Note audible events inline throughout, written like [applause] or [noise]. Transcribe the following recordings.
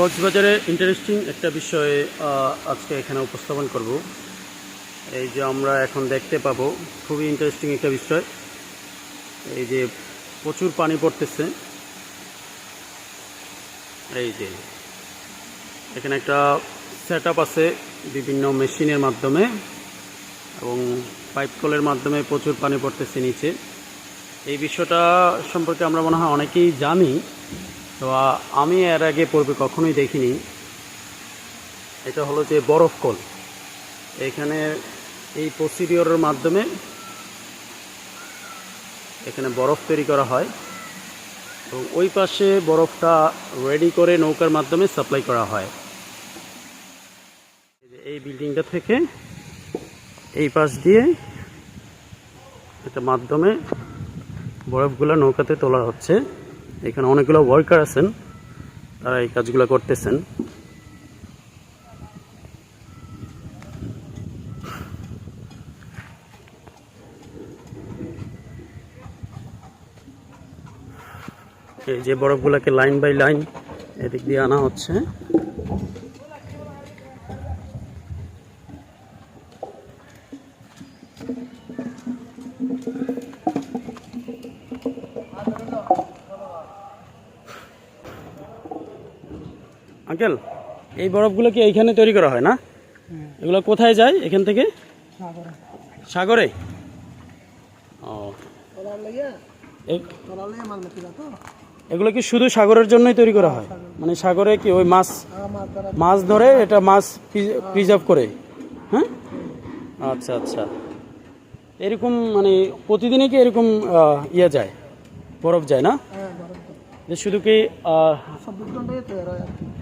কক্সবাজারে ইন্টারেস্টিং একটা বিষয়ে আজকে এখানে উপস্থাপন করব। এই যে আমরা এখন দেখতে পাবো, খুবই ইন্টারেস্টিং একটা বিষয়। এই যে প্রচুর পানি পড়তেছে। এই যে এখানে একটা সেট আছে বিভিন্ন মেশিনের মাধ্যমে এবং পাইপ কলের মাধ্যমে প্রচুর পানি পড়তেছে নিচে। এই বিষয়টা সম্পর্কে আমরা মনে হয় অনেকেই জানি। তো আমি এর আগে পূর্বে কখনোই দেখিনি। এটা হলো যে বরফ কল। এখানে এই প্রসিডিওরের মাধ্যমে এখানে বরফ তৈরি করা হয় এবং ওই পাশে বরফটা রেডি করে নৌকার মাধ্যমে সাপ্লাই করা হয়। এই বিল্ডিংটা থেকে এই পাশ দিয়ে একটা মাধ্যমে বরফগুলো নৌকাতে তোলা হচ্ছে। এখানে অনেকগুলো ওয়ার্কার আছেন, তারা এই কাজগুলো করতেছেন। এই যে বরফগুলোকে লাইন বাই লাইন এদিক দিয়ে আনা হচ্ছে। আঙ্কেল এই বরফগুলো কি এইখানে তৈরি করা হয় না? এগুলো কোথায় যায় এখান থেকে? সাগরে। ও। এগুলো কি শুধু সাগরের জন্যই তৈরি করা হয়? মানে সাগরে কি ওই মাছ মাছ ধরে এটা মাছ প্রিজার্ভ করে? হ্যাঁ? আচ্ছা আচ্ছা। এরকম মানে প্রতিদিনই কি এরকম ইয়ে যায়? বরফ যায় না? যে শুধু কি।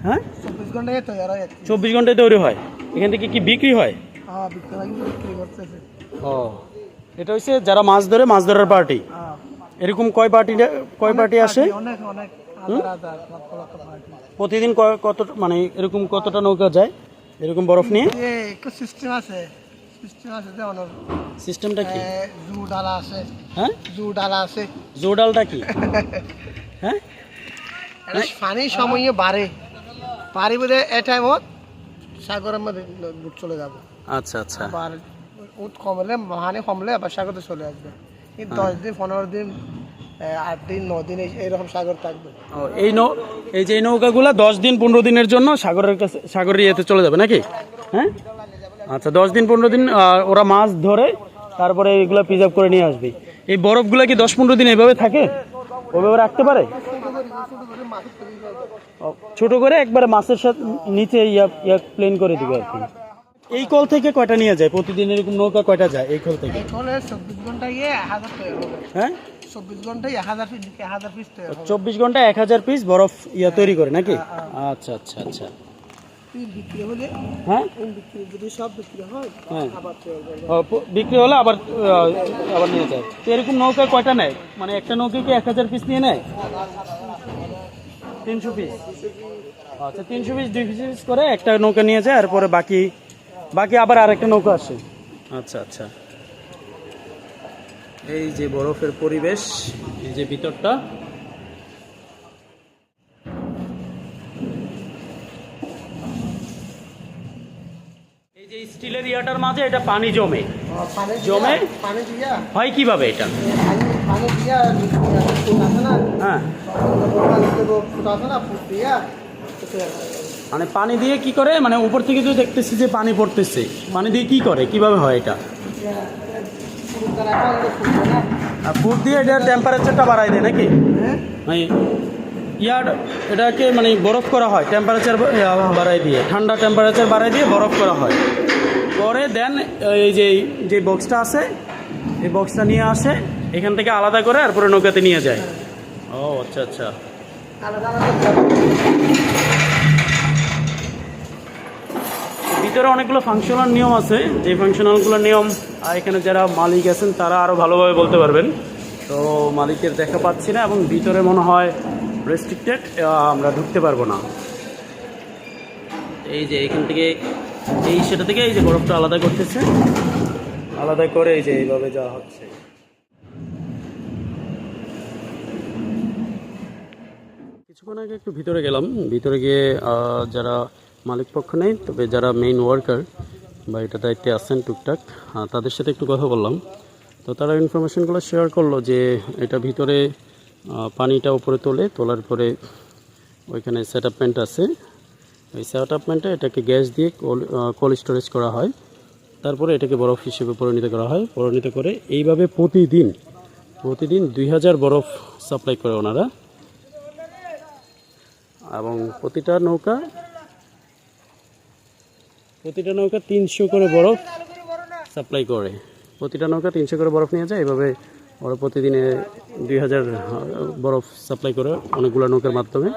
হয়? চব্বিশ ঘন্টায় তৈরি হয় চব্বিশ ঘন্টায় তৈরি হয়। এখান থেকে কি বিক্রি হয়? হ্যাঁ ও এটা হচ্ছে যারা মাছ ধরে মাছ ধরার পার্টি? হ্যাঁ। এরকম কয় পার্টি কয় পার্টি আসে? প্রতিদিন কয়- কত মানে এরকম কতটা নৌকা যায়? এরকম বরফ নিয়ে? সিস্টেম আছে। সিস্টেমটা কি? জু ডালা আছে। হ্যাঁ? জু ডালা আছে। জোডালটা কি? [laughs] হ্যাঁ? পানি সময়ে বাড়ে। পারি বোধে এ টাইমত সাগরের মধ্যে বুট চলে যাবে। আচ্ছা আচ্ছা। আবার উঠ কমলে পানি কমলে আবার সাগরে চলে আসবে। এই দশ দিন পনেরো দিন আট দিন ন দিন এই- এইরকম সাগর থাকবে। এই নৌ এই যে এই নৌকাগুলো দশ দিন পনেরো দিনের জন্য সাগরের কাছে সাগরের ইয়েতে চলে যাবে নাকি? হ্যাঁ? আচ্ছা দশ দিন পনেরো দিন ওরা মাছ ধরে তারপরে এগুলো প্রিজার্ভ করে নিয়ে আসবে। এই বরফগুলো কি দশ পনেরো দিন এভাবে থাকে? ওইভাবে রাখতে পারে? ছোট করে একবারে মাছের সাথে নিচে ইয়া ইয়া প্লেন করে দিবে আর কি। এই কল থেকে কয়টা নিয়ে যায়? প্রতিদিন এরকম নৌকা কয়টা যায় এই কল থেকে? চব্বিশ ঘন্টায় হ্যাঁ? চব্বিশ ঘন্টায় এক হাজার পিস চব্বিশ এক হাজার বরফ ইয়া তৈরি করে নাকি? আচ্ছা আচ্ছা আচ্ছা। বিক্রি হলে হ্যাঁ? হয় হ্যাঁ। আবার তৈরি করবে ও, প- বিক্রি হলে আবার আবার নিয়ে যায়। তো এরকম নৌকা কয়টা নেয়? মানে একটা নৌকা কি এক হাজার পিস নিয়ে নেয়? তিনশো পিস আচ্ছা তিনশো পিস দুই পিস করে একটা নৌকা নিয়ে যায় আর বাকি বাকি আবার আরেকটা নৌকা আসে। আচ্ছা আচ্ছা। এই যে বরফের পরিবেশ এই যে ভিতরটা। এই যে স্টিলের ইয়াটার মাঝে এটা পানি জমে। পানি জমে? দিয়া- পানি দিয়া। হয় কীভাবে এটা? পানি পানি দিয়া ফুট আছে না হ্যাঁ মানে পানি দিয়ে কি করে? মানে উপর থেকে তো দেখতেছি যে পানি পড়তেছে, পানি দিয়ে কি করে? কীভাবে হয় এটা? আর ফুট দিয়ে এটা টেম্পারেচারটা বাড়ায় দেয় নাকি? মানে ইয়ার এটাকে মানে বরফ করা হয় টেম্পারেচার বাড়াই দিয়ে, ঠান্ডা টেম্পারেচার বাড়াই দিয়ে বরফ করা হয়। পরে দেন এই যে যে বক্সটা আছে, এই বক্সটা নিয়ে আসে, এখান থেকে আলাদা করে আর পরে নৌকাতে নিয়ে যায়। ও আচ্ছা আচ্ছা। ভিতরে অনেকগুলো ফাংশনাল নিয়ম আছে। যে ফাংশনালগুলো নিয়ম এখানে যারা মালিক আছেন, তারা আরও ভালোভাবে বলতে পারবেন। তো মালিকের দেখা পাচ্ছি না এবং ভিতরে মনে হয় রেস্ট্রিক্টেড আমরা ঢুকতে পারব না। এই যে এখান থেকে, এই সেটা থেকে এই যে বরফটা আলাদা করতেছে। আলাদা করে এই যে এইভাবে যাওয়া হচ্ছে। কিছুক্ষণ আগে একটু ভিতরে গেলাম। ভিতরে গিয়ে যারা মালিক পক্ষ নেই, তবে যারা মেইন ওয়ার্কার বা এটা দায়িত্বে আছেন টুকটাক তাদের সাথে একটু কথা বললাম। তো তারা ইনফরমেশনগুলো শেয়ার করল যে, এটা ভিতরে পানিটা উপরে তোলে, তোলার পরে ওইখানে সেট আপমেন্ট আছে। ওই সেট আপমেন্টে এটাকে গ্যাস দিয়ে কোল কোল্ড স্টোরেজ করা হয়। তারপরে এটাকে বরফ হিসেবে পরিণত করা হয়। পরিণত করে এইভাবে প্রতিদিন প্রতিদিন দুই হাজার বরফ সাপ্লাই করে ওনারা। এবং প্রতিটা নৌকা প্রতিটা নৌকা তিনশো করে বরফ সাপ্লাই করে। প্রতিটা নৌকা তিনশো করে বরফ নিয়ে যায় এভাবে ওরা প্রতিদিনে দুই হাজার বরফ সাপ্লাই করে অনেকগুলো নৌকার মাধ্যমে।